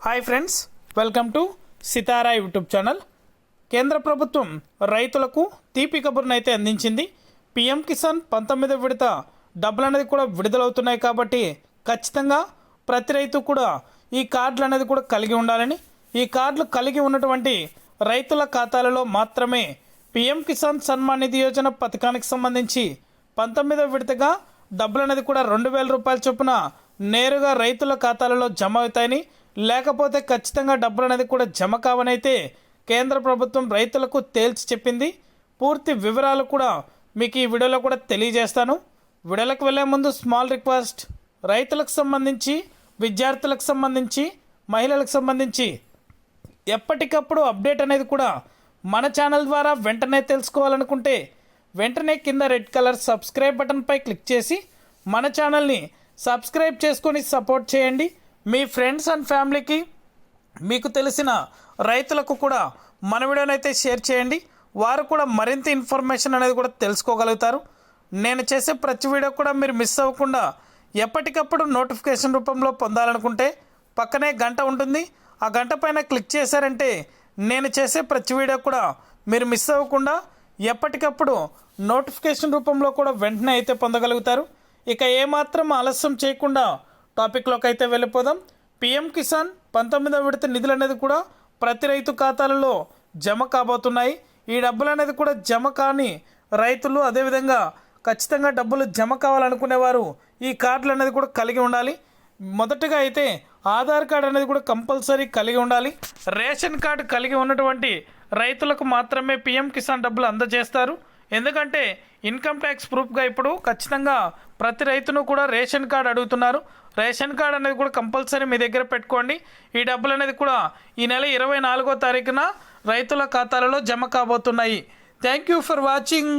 Hi friends welcome to Sitara YouTube channel కేంద్ర ప్రభుత్వం రైతులకు తీపి కబుర్నైతే అందించింది. పిఎం కిసాన్ పంతొమ్మిదో విడత డబ్బులు అనేది కూడా విడుదలవుతున్నాయి కాబట్టి ఖచ్చితంగా ప్రతి రైతు కూడా ఈ కార్డులు అనేది కూడా కలిగి ఉండాలని ఈ కార్డులు కలిగి ఉన్నటువంటి రైతుల ఖాతాలలో మాత్రమే పిఎం కిసాన్ సన్మాన్ నిధి యోజన పథకానికి సంబంధించి పంతొమ్మిదో విడతగా డబ్బులు అనేది కూడా రెండు వేల రూపాయల చొప్పున నేరుగా రైతుల ఖాతాలలో జమ అవుతాయని లేకపోతే ఖచ్చితంగా డబ్బులు అనేది కూడా జమ కావనైతే కేంద్ర ప్రభుత్వం రైతులకు తేల్చి చెప్పింది. పూర్తి వివరాలు కూడా మీకు ఈ వీడియోలో కూడా తెలియజేస్తాను. వీడియోలకు వెళ్ళే ముందు స్మాల్ రిక్వెస్ట్ రైతులకు సంబంధించి విద్యార్థులకు సంబంధించి మహిళలకు సంబంధించి ఎప్పటికప్పుడు అప్డేట్ అనేది కూడా మన ఛానల్ ద్వారా వెంటనే తెలుసుకోవాలనుకుంటే వెంటనే కింద రెడ్ కలర్ సబ్స్క్రైబ్ బటన్పై క్లిక్ చేసి మన ఛానల్ని సబ్స్క్రైబ్ చేసుకొని సపోర్ట్ చేయండి. మీ ఫ్రెండ్స్ అండ్ ఫ్యామిలీకి మీకు తెలిసిన రైతులకు కూడా మన వీడియోనైతే షేర్ చేయండి. వారు కూడా మరింత ఇన్ఫర్మేషన్ అనేది కూడా తెలుసుకోగలుగుతారు. నేను చేసే ప్రతి వీడియో కూడా మీరు మిస్ అవ్వకుండా ఎప్పటికప్పుడు నోటిఫికేషన్ రూపంలో పొందాలనుకుంటే పక్కనే గంట ఉంటుంది. ఆ గంట పైన క్లిక్ చేశారంటే నేను చేసే ప్రతి వీడియో కూడా మీరు మిస్ అవ్వకుండా ఎప్పటికప్పుడు నోటిఫికేషన్ రూపంలో కూడా వెంటనే అయితే పొందగలుగుతారు. ఇక ఏమాత్రం ఆలస్యం చేయకుండా టాపిక్లోకి అయితే వెళ్ళిపోదాం. పిఎం కిసాన్ పంతొమ్మిదవ విడత నిధులు అనేది కూడా ప్రతి రైతు ఖాతాలలో జమ కాబోతున్నాయి. ఈ డబ్బులు అనేది కూడా జమ కాని రైతులు అదేవిధంగా ఖచ్చితంగా డబ్బులు జమ కావాలనుకునేవారు ఈ కార్డులు అనేది కూడా కలిగి ఉండాలి. మొదటగా అయితే ఆధార్ కార్డు అనేది కూడా కంపల్సరీ కలిగి ఉండాలి. రేషన్ కార్డు కలిగి ఉన్నటువంటి రైతులకు మాత్రమే పిఎం కిసాన్ డబ్బులు అందజేస్తారు. ఎందుకంటే ఇన్కమ్ ట్యాక్స్ ప్రూఫ్గా ఇప్పుడు ఖచ్చితంగా ప్రతి రైతును కూడా రేషన్ కార్డు అడుగుతున్నారు. రేషన్ కార్డు అనేది కూడా కంపల్సరీ మీ దగ్గర పెట్టుకోండి. ఈ డబ్బులు అనేది కూడా ఈ నెల ఇరవై నాలుగో తారీఖున రైతుల ఖాతాలలో జమ కాబోతున్నాయి. Thank you for watching.